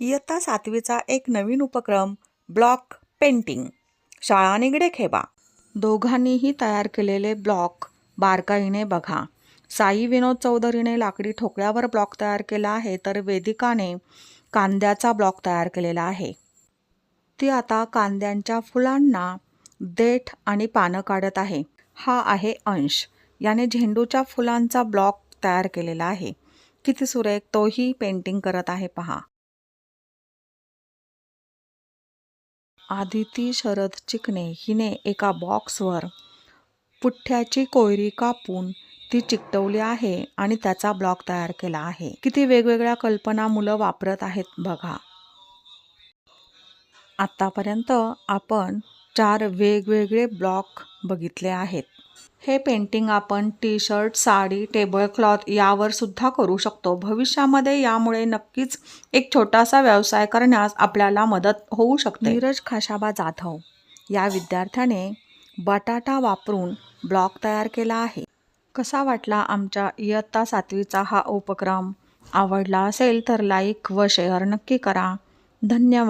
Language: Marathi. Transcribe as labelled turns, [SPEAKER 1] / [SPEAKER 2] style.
[SPEAKER 1] इयत्ता सातवीचा एक नवीन उपक्रम ब्लॉक पेंटिंग. शाळा निगडे खेबा. दोघांनीही तयार केलेले ब्लॉक बारकाईने बघा. साई विनोद चौधरीने लाकडी ठोकळ्यावर ब्लॉक तयार केला आहे तर वेदिकाने कांद्याचा ब्लॉक तयार केलेला आहे. ती आता कांद्यांच्या फुलांना देठ आणि पानं काढत आहे. हा आहे अंश. याने झेंडूच्या फुलांचा ब्लॉक तयार केलेला आहे. किती सुरेख तोही पेंटिंग करत आहे पहा. आदिती शरद चिकणे हिने एका बॉक्सवर पुठ्ठ्याची कोयरी कापून ती चिकटवली आहे आणि त्याचा ब्लॉक तयार केला आहे. किती वेगवेगळ्या कल्पना मुलं वापरत आहेत बघा. आतापर्यंत आपण चार वेगवेगळे ब्लॉक बघितले आहेत. हे पेंटिंग आपण T shirt sari table cloth यावर सुद्धा करू शकतो. भविष्यामध्ये यामुळे नक्कीच एक छोटासा व्यवसाय करण्यास आपल्याला मदत होऊ शकते. नीरज खाशाबा जाधव या विद्यार्थ्याने बटाटा वापरून ब्लॉक तयार केला आहे. कसा वाटला आमच्या इयत्ता सातवीचा हा उपक्रम? आवडला असेल तर लाईक व शेअर नक्की करा. धन्यवाद.